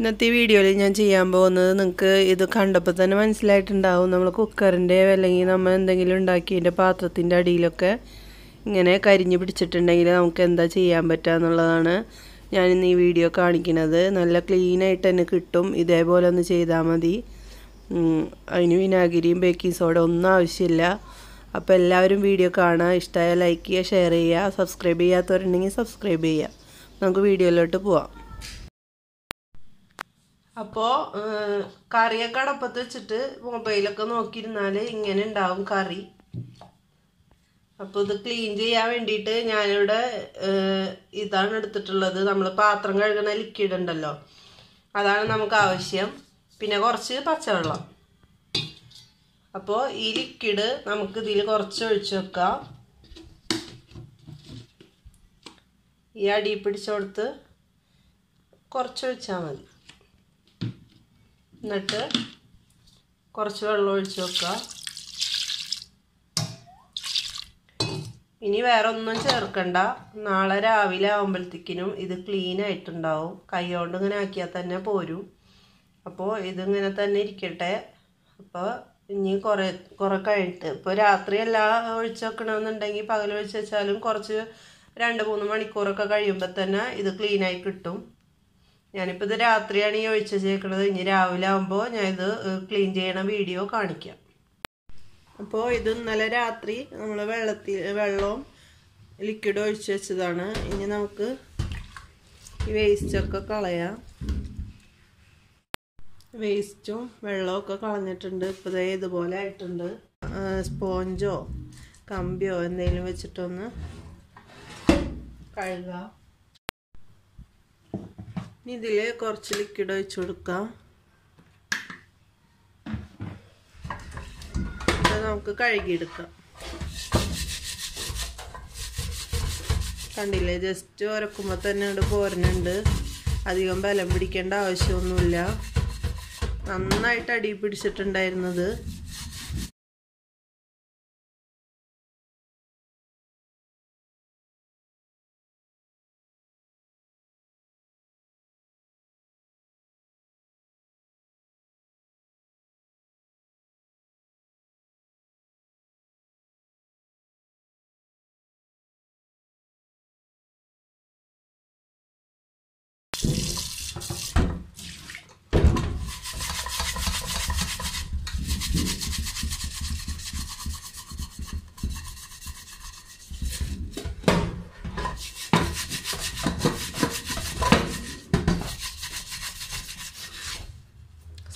ഇന്നത്തെ വീഡിയോയിൽ ഞാൻ ചെയ്യാൻ പോകുന്നത് നിങ്ങൾക്ക് ഇത് കണ്ടപ്പോൾ തന്നെ മനസ്സിലായിട്ടുണ്ടാവും. നമ്മൾ കുക്കറിന്റെ അല്ലെങ്കിൽ നമ്മൾ എന്തെങ്കിലും ഉണ്ടാക്കിയതിന്റെ പാത്രത്തിന്റെ അടിയിലൊക്കെ ഇങ്ങനെ കരിഞ്ഞു പിടിച്ചിട്ടുണ്ടെങ്കിൽ നമുക്ക് എന്താ ചെയ്യാൻ പറ്റുക എന്നുള്ളതാണ് ഞാനിന്ന് ഈ വീഡിയോ കാണിക്കുന്നത്. നല്ല ക്ലീനായിട്ട് തന്നെ കിട്ടും. ഇതേപോലെ ഒന്ന് ചെയ്താൽ മതി. അതിന് വിനാഗിരിയും ബേക്കിംഗ് സോഡ ഒന്നും ആവശ്യമില്ല. അപ്പോൾ എല്ലാവരും വീഡിയോ കാണുക. ഇഷ്ടമായ ലൈക്ക് ചെയ്യുക ഷെയർ ചെയ്യുക. സബ്സ്ക്രൈബ് ചെയ്യാത്തവരുണ്ടെങ്കിൽ സബ്സ്ക്രൈബ് ചെയ്യുക. നമുക്ക് വീഡിയോയിലോട്ട് പോവാം. അപ്പോൾ കറിയൊക്കെ അടപ്പത്ത് വെച്ചിട്ട് മൊബൈലൊക്കെ നോക്കിയിരുന്നാൽ ഇങ്ങനെ ഉണ്ടാവും കറി. അപ്പോൾ ഇത് ക്ലീൻ ചെയ്യാൻ വേണ്ടിയിട്ട് ഞാനിവിടെ ഇതാണ് എടുത്തിട്ടുള്ളത്. നമ്മൾ പാത്രം കഴുകുന്ന ലിക്വിഡ് ഉണ്ടല്ലോ. അതാണ് നമുക്ക് ആവശ്യം. പിന്നെ കുറച്ച് പച്ചവെള്ളം. അപ്പോൾ ഈ ലിക്വിഡ് നമുക്ക് ഇതിൽ കുറച്ച് ഒഴിച്ചു വെക്കാം. ഈ അടി പിടിച്ചു കൊടുത്ത് കുറച്ച് ഒഴിച്ചാൽ മതി. എന്നിട്ട് കുറച്ച് വെള്ളം ഒഴിച്ച് വെക്കുക. ഇനി വേറെ ഒന്നും ചേർക്കണ്ട. നാളെ രാവിലെ ആകുമ്പോഴത്തേക്കിനും ഇത് ക്ലീൻ ആയിട്ടുണ്ടാവും. കൈകൊണ്ട് ഇങ്ങനെ ആക്കിയാൽ തന്നെ പോരും. അപ്പോൾ ഇതിങ്ങനെ തന്നെ ഇരിക്കട്ടെ. അപ്പോൾ ഇനി കുറേ കുറേ കഴിഞ്ഞിട്ട് ഇപ്പോൾ രാത്രി എല്ലാം ഒഴിച്ച് വെക്കണമെന്നുണ്ടെങ്കിൽ പകൽ ഒഴിച്ച് വെച്ചാലും കുറച്ച് രണ്ട് മൂന്ന് മണിക്കൂറൊക്കെ കഴിയുമ്പോൾ തന്നെ ഇത് ക്ലീനായി കിട്ടും. ഞാനിപ്പോൾ ഇത് രാത്രിയാണ് ഈ ഒഴിച്ച് ചേക്കണത് ഇനി രാവിലെ ആകുമ്പോൾ ഞാൻ ഇത് ക്ലീൻ ചെയ്യണ വീഡിയോ കാണിക്കാം. അപ്പോൾ ഇത് ഇന്നലെ രാത്രി നമ്മൾ വെള്ളത്തിൽ വെള്ളവും ലിക്വിഡ് ഒഴിച്ച് വെച്ചതാണ്. ഇനി നമുക്ക് ഈ വേസ്റ്റൊക്കെ കളയാം. വേസ്റ്റും വെള്ളമൊക്കെ കളഞ്ഞിട്ടുണ്ട്. ഇപ്പോൾ ഇതേ ഇതുപോലെ ആയിട്ടുണ്ട്. സ്പോഞ്ചോ കമ്പിയോ എന്തെങ്കിലും വെച്ചിട്ടൊന്ന് കഴുകാം. ഇനി ഇതിൽ കുറച്ച് ലിക്വിഡ് ഒഴിച്ച് കൊടുക്കാം. നമുക്ക് കഴുകിയെടുക്കാം. കണ്ടില്ലേ ജസ്റ്റ് ഉരക്കുമ്പോൾ തന്നെ ഇവിടെ പോരുന്നുണ്ട്. അധികം ബലം പിടിക്കേണ്ട ആവശ്യമൊന്നുമില്ല. നന്നായിട്ട് അടി പിടിച്ചിട്ടുണ്ടായിരുന്നത്.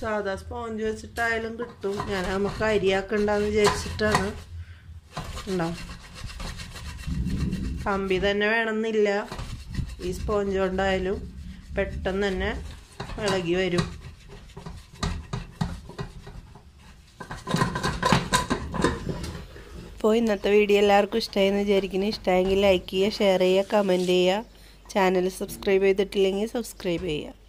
സാധാ സ്പോഞ്ച് വെച്ചിട്ടായാലും കിട്ടും. ഞാൻ നമുക്ക് അരിയാക്കണ്ടെന്ന് വിചാരിച്ചിട്ടാണ്. ഉണ്ടാവും കമ്പി തന്നെ വേണമെന്നില്ല. ഈ സ്പോഞ്ച് കൊണ്ടായാലും പെട്ടെന്ന് തന്നെ ഇളകി വരും. അപ്പോൾ ഇന്നത്തെ വീഡിയോ എല്ലാവർക്കും ഇഷ്ടമായെന്ന് വിചാരിക്കുന്നു. ഇഷ്ടമായെങ്കിൽ ലൈക്ക് ചെയ്യുക ഷെയർ ചെയ്യുക കമന്റ് ചെയ്യുക. ചാനൽ സബ്സ്ക്രൈബ് ചെയ്തിട്ടില്ലെങ്കിൽ സബ്സ്ക്രൈബ് ചെയ്യുക.